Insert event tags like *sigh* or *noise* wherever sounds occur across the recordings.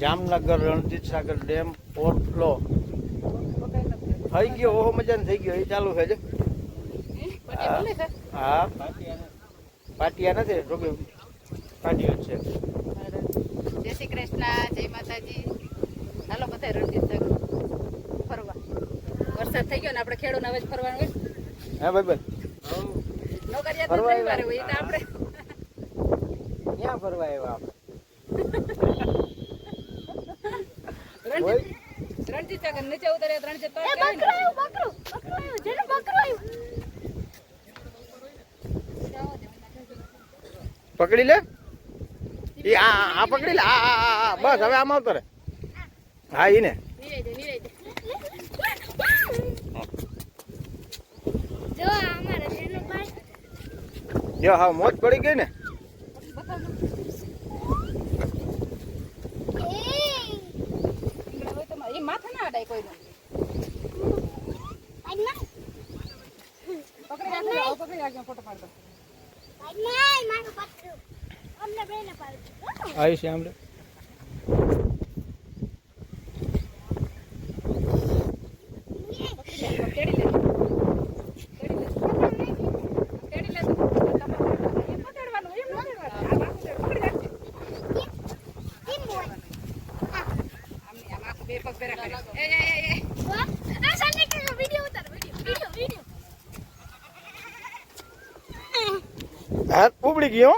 Jamnagar Ranjit Sagar dam overflow થઈ ગયો ઓહો મજા થઈ ગયો. એ ચાલુ છે જો. હા. પાટિયા નથી જોકે પાટિયો છે. જય શ્રી કૃષ્ણ જય માતાજી. હાલો બધા રણજીત સાગર ફરવા. વરસાદ થઈ ગયો ને આપણે ખેડૂત હવે જ ફરવાનું હોય. હા ભાઈ ભાઈ. નોકરિયાત ફરવા રવિવારે હોય એ તો આપણે ક્યાં ફરવા આવ્યા આપણે રણજીત રણજીત સાગર નીચે ઉતર્યા રણજીત પાર્ક એ કહેવાય ને. બકરો આવ્યું? બકરો. બકરો આવ્યું જેને બકરો આવ્યું. પકડી લે. એ આ આ- પકડી લે. આ આ બસ હવે આમ આવતો રે હા ઈ ને જો આ અમારા જેનો ભાઈ. જો હા મોજ પડી ગઈ ને એ હોય તો એ માથે ના અડાય કોઈનું આજના પકડી રાખજો આવો પકડી રાખજો ફોટો પાડતો આજના મારું પત્રું અમને બેને પાડું આવી છે આમરે તેડી લે તેડી લે તેડી લે એમ પકડવાનું એમ પકડવાનું આ બાજુ પકડી રાખજે કેમ હોય આમ આમ આખું બે પગ ભેરા કરી. એ એ એ એ. આ સાને કે વિડિયો ઉતાર વિડિયો વિડિયો વિડિયો હાથ ઉપડી ગયો.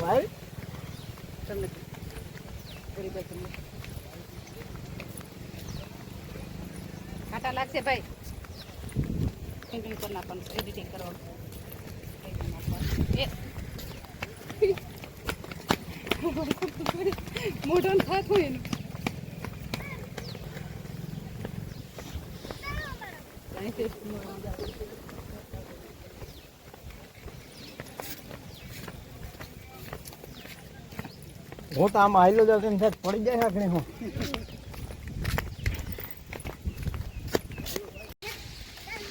ભાઈ. તમને. કાંટા લાગશે ભાઈ. એડિટિંગ કરવાનું. એ મોઢું થાતું એનું અહીંથી હું તો આમાં હાલ્યો જાઉં છું ને સાહેબ, પડી જાય આખણી હું.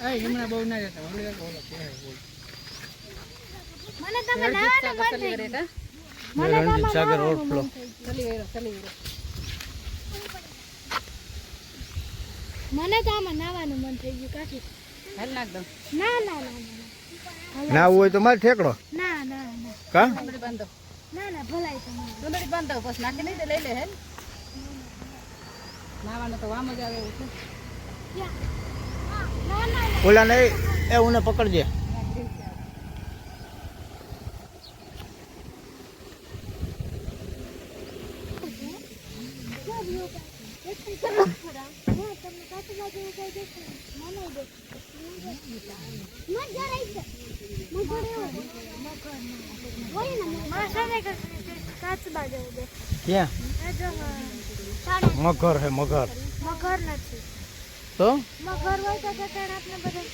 હમણાં બહુ ના જતા મને તમે નાવાનું મન થઈ ગયું. રણજીત સાગર ઓવરફ્લો મને તો આમાં નાવાનું મન થઈ ગયું કાકી. હાલ નાખ દઉં. ના ના ના ના ના. હોય તો મારે ઠેકડો. ના ના ના. કા? ડુંગળી બાંધો. ના ના ભલાઈ તમારી ડુંગળી બાંધો. બસ નાખી નહીં તો લઈ લે હેલ. નાવાનું તો વામ જ આવે એવું છે. ના ના ના. ઓલા ને એ ઉને પકડજે. ક્યાં? મગર હે, મગર. મગર નથી તો? મગર હોય તો આપણે બધું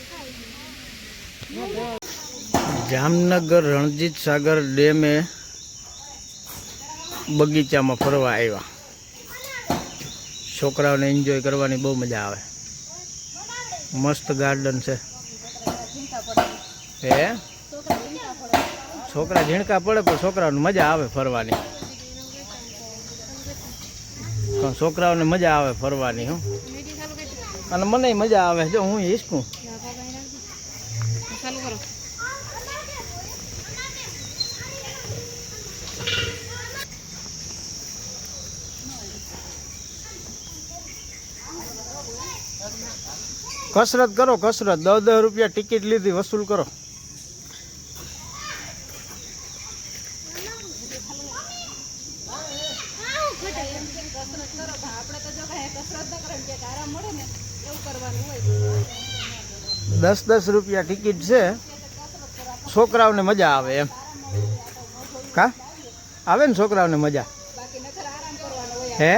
જામનગર રણજીત સાગર ડેમે બગીચામાં ફરવા આવ્યા છોકરાઓને એન્જોય કરવાની બહુ મજા આવે. મસ્ત ગાર્ડન છે. હે? છોકરા ઝીણકા પડે, પણ છોકરાઓને મજા આવે ફરવાની. પણ છોકરાઓને મજા આવે ફરવાની, હું. અને મને મજા આવે, જો હું હિસકું કસરત કરો, કસરત. દસ દસ રૂપિયા ટિકિટ લીધી, વસૂલ કરો. दस दस रुपया टिकट से छोकरा मज़ा आए एम का छोकरा मज़ा हे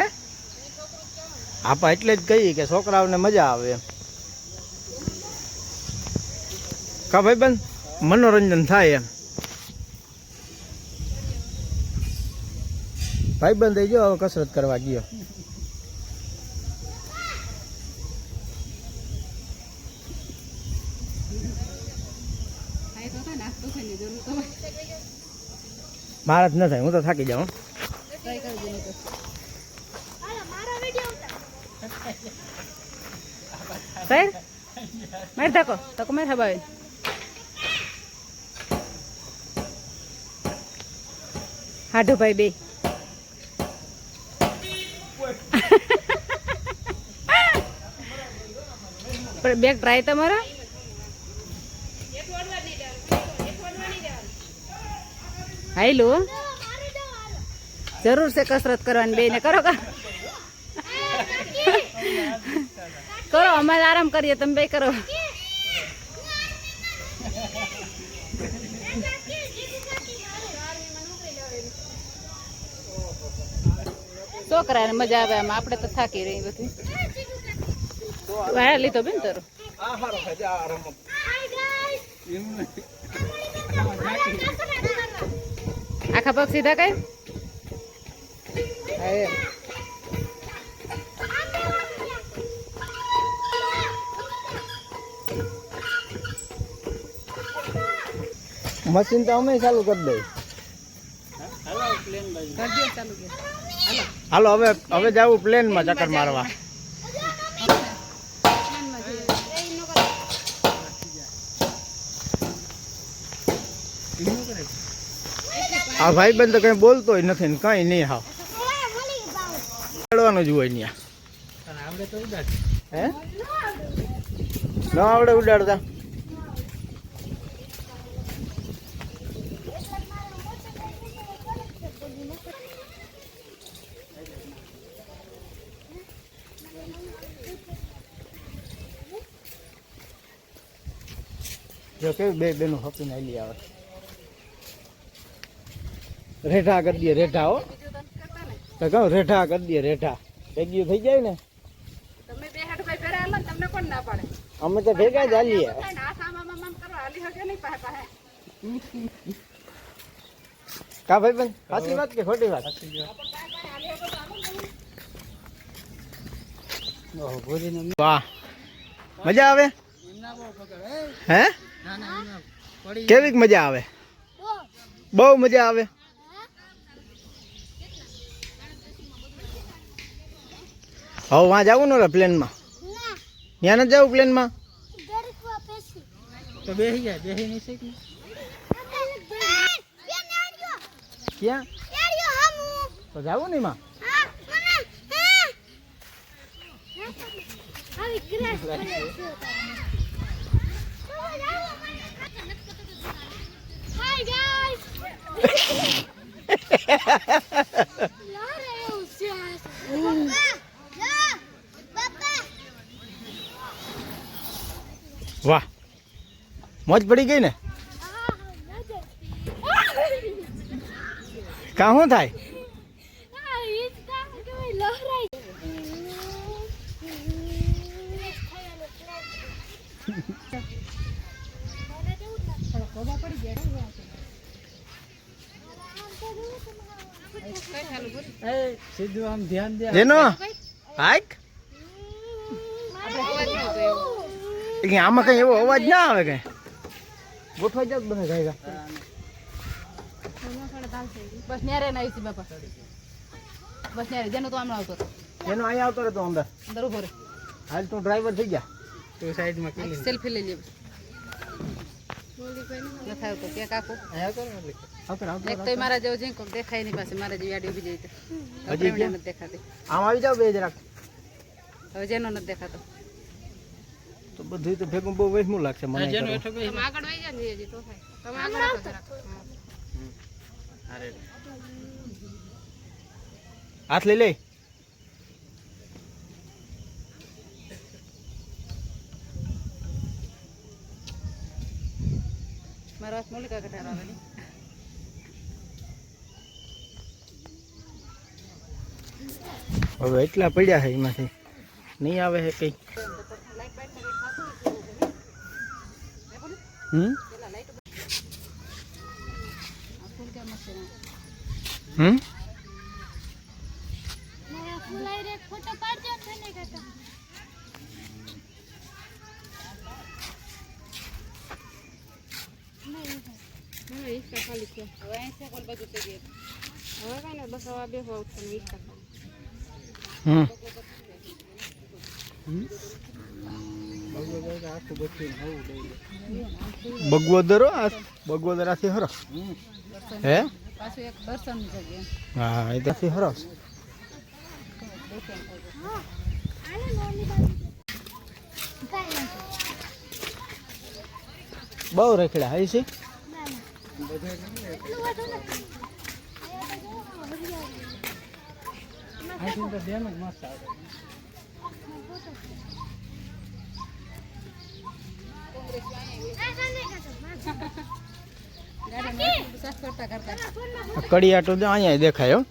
आप एटले कही कि छोकरा मज़ा आए का भाई बन मनोरंजन थाय एम भाई बंद जो कसरत करवा गया મારા જ ન થાય, હું તો થાકી જાઉં. સાહેબ, મારી ધક્કો ધક્કો મારી હબાવે હાડો ભાઈ બે. પણ બેગ ટ્રાય તમારા? હાઈલો હાલો જરૂર છે કસરત કરવાની બે ને કરો કા કરો અમારે આરામ કરીએ તમે બે કરો છોકરાને મજા આવે આમ આપણે તો થાકી રહી બધી વાયા લીધો બેન તારો હાય પગ સીધા કઈ? મશીન તો અમે ચાલુ કરી દઈ હાલો હવે હવે જાવું પ્લેનમાં ચક્કર મારવા. આ ભાઈબંધ તો કઈ બોલતોય નથી ને કઈ નહીં હાવ. ચડવાનું જ હોય ત્યાં હે? ન આવડે ઉડાડતા. જો કેવી બે બેનું હપીને આવી આવે. રેઠા કરી દઈએ રેઠા હો. તો કહું રેઠા કરી દઈએ રેઠા ભેગી થઈ જાય ને? તમે બે હાથ ભાઈ ભેરા હાલો ને તમને કોણ ના પાડે? અમે તો ભેગા જ હાલીએ. કાંઈ ના આમ આમ આમ કરો હાલી શકે નહીં પાસે પાસે. કા ભાઈ બેન સાચી વાત કે ખોટી વાત? વાહ. મજા આવે? હે? કેવી મજા આવે? બહુ મજા આવે? હવે વાં જવું ને પ્લેનમાં? ના ત્યાં નથી જવું પ્લેનમાં? તો બેસી જાય બેસી નહીં શીખ ક્યાં? તો જવું ને માં Hi guys! Lara એવું છે પપ્પા વાહ. મોજ પડી ગઈ ને? કા શું થાય? સીધું આમ ધ્યાન દે જેનો હાઈક આપણે કે આમાં કઈ એવો અવાજ ના આવે કઈ ગોઠવાઈ જાવ બધા ગાય બસ ન્યારે ના આવી બાપા. બસ ન્યારે જેનો તો આમનો આવતો એનો અહીંયા આવતો રહેતો અંદર. અંદર ઊભો રે હાલ તું ડ્રાઈવર થઈ ગયા? તું સાઈડમાં કે સેલ્ફી લઈ લઈએ નથી આવતો. કે કાકુ આવતો આવતો એક તો ય મારા જેવો કોક દેખાય નહીં પાસે. મારા જેવી આડી ઊભી જઈ આમ આવી જાવ બે જરાક. હવે જેનો નથી દેખાતો. તો બધું તો ભેગું બહુ વહેમું લાગશે મને આગળ વહી જાય ને હજી તો થાય. તમે આગળ આવો હાથ લઈ લે. મારો હાથ આવે હવે એટલા પડ્યા છે એમાંથી. નહીં આવે છે કઈ હમ હમ ફોટો પાડજો ને મને કાકા નહીં હવે ઈસકા ખાલી છે હવે અહીં છે કોલ બધું થઈ ગયું હવે કાંઈ નહીં બસ હવે બે હોવ છે ઈસકા ખાલી હમ બગો બગો આખું બધું નવું લઈ લે બગવદરો આ બગવદરાથી હરો હે? હા, એ ત્યાંથી હરો બહુ રખડ્યા, હાઈ છે? અહીંયા તો ડેમ જ મસ્ત આવે. કડિયાટો અહીંયા દેખાય હો.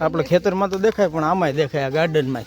આપણે ખેતરમાં તો દેખાય પણ આમાંય દેખાય ગાર્ડન ગાર્ડનમાં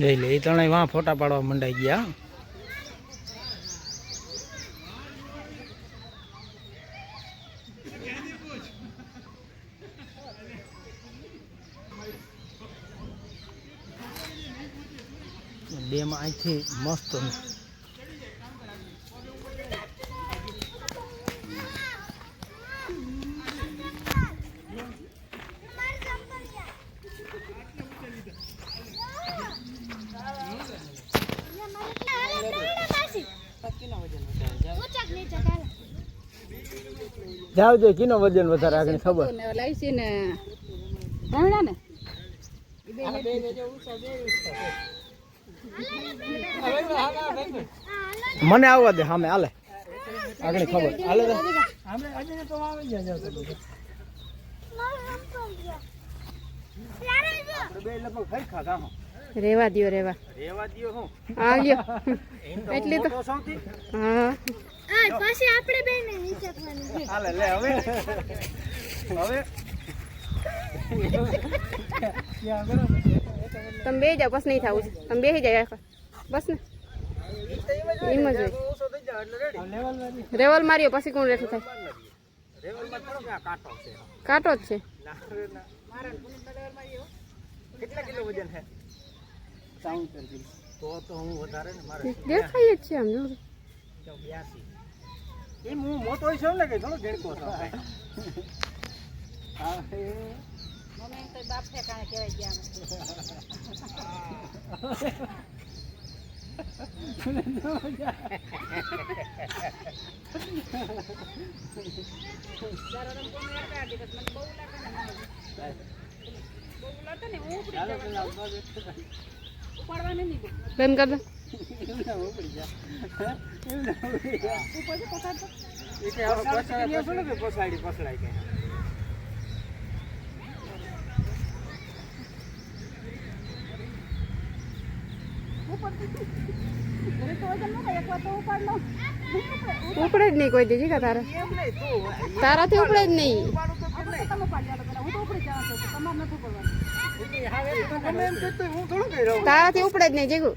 લઈ લે એ ત્રણેય વાં ફોટા પાડવા મંડાઈ ગયા. ડેમ અહીંથી મસ્ત જાવ જો કીનો વજન વધારે આગળ ખબર. ને લાઈસી ને ભણ્યા ને? મને આવવા દે સામે હાલે. આગળ ખબર. હાલે તો. આપણે દિયો રેવા. રેવા દિયો જાવ *laughs* આ લ્યો રેવા રેવા એટલી તો હા. પછી આપણે બે ને નીચે પાણી હાલે લે હવે. હવે. તમે બે જાઓ બસ નહીં થવું છે. તમે બેસી જાય બસ ને. એમ જ આ રેવલ માર્યો પછી કોણ રેઠું થાય? કાંટો જ છે. કેટલા કિલો વજન છે? સાઉન્ડ કરી તો તો હું વધારે ને મારે દેખાય જ છે આમ જો. બ્યાસી. એમ હું મોટો છું ને કે થોડો ઘેડકો છું હા એ. બંધ કર છે એવું કહેવાય ના હવે પછાડી છું કર કે ઉપડે જ નહીં કોઈ દીજી કા તારા? તારાથી ઉપડે જ નહીં. તારાથી ઉપડે જ નહીં, જીગુ.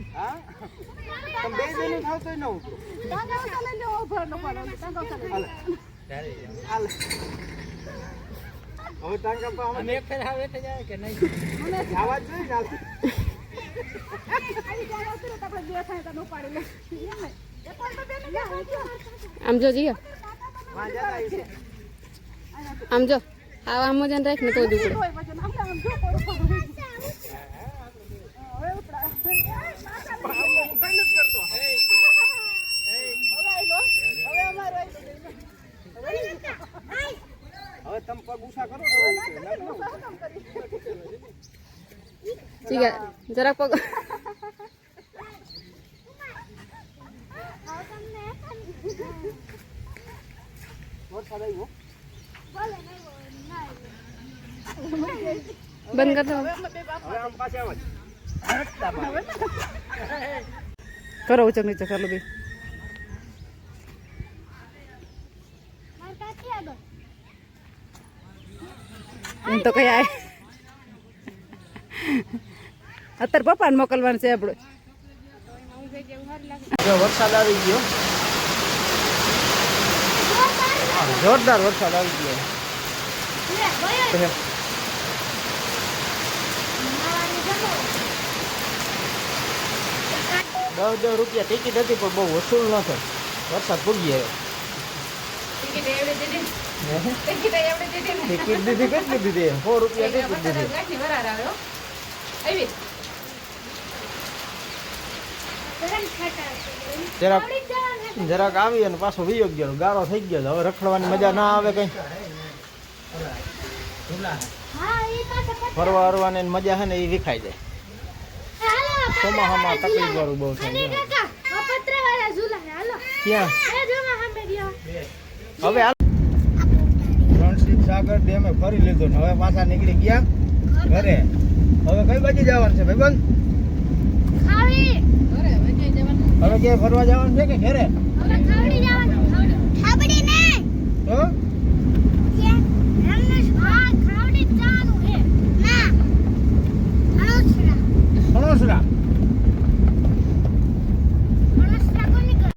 આમ જો જીગા વાં જા આવી છે આમ જો. આવા આમ જ રાખ ને તો જ હવે તમે પગ ઉષા કરો તો હોય છે. ના, ના. જીગા જરાક પગ વરસાદ આવ્યો બંધ કર દો હવે આમ પાછા આવો જ. કરો ઉચક નીચે ચાલો બી માર કાકી આગળ એમ તો કઈ આય અત્યારે પપ્પાને મોકલવાનું છે આપણે. વરસાદ આવી ગયો. જોરદાર વરસાદ આવી ગયો. દસ દસ રૂપિયા ટિકિટ હતી પણ બહુ વસૂલ ન થાય વરસાદ પૂગી આવ્યો. ટિકિટ દીધી કેટલી દીધી? સો રૂપિયા ટિકિટ દીધી. જરાક જરાક આવી અને પાછો વીયો ગયો. ગારો થઈ ગયો હવે રખડવાની મજા ના આવે કઈ. ફરવા હરવાની મજા છે ને એ વિખાઈ જાય. ચોમાસામાં તકલીફ વાળું બહુ થાય ક્યાં? હવે રણજીત સાગર ડેમે ફરી લીધું હવે પાછા નીકળી ગયા ઘરે. હવે કઈ બાજુ જવાનું છે ભાઈબંધ? હવે કે ફરવા જવાનું છે કે ઘરે? હવે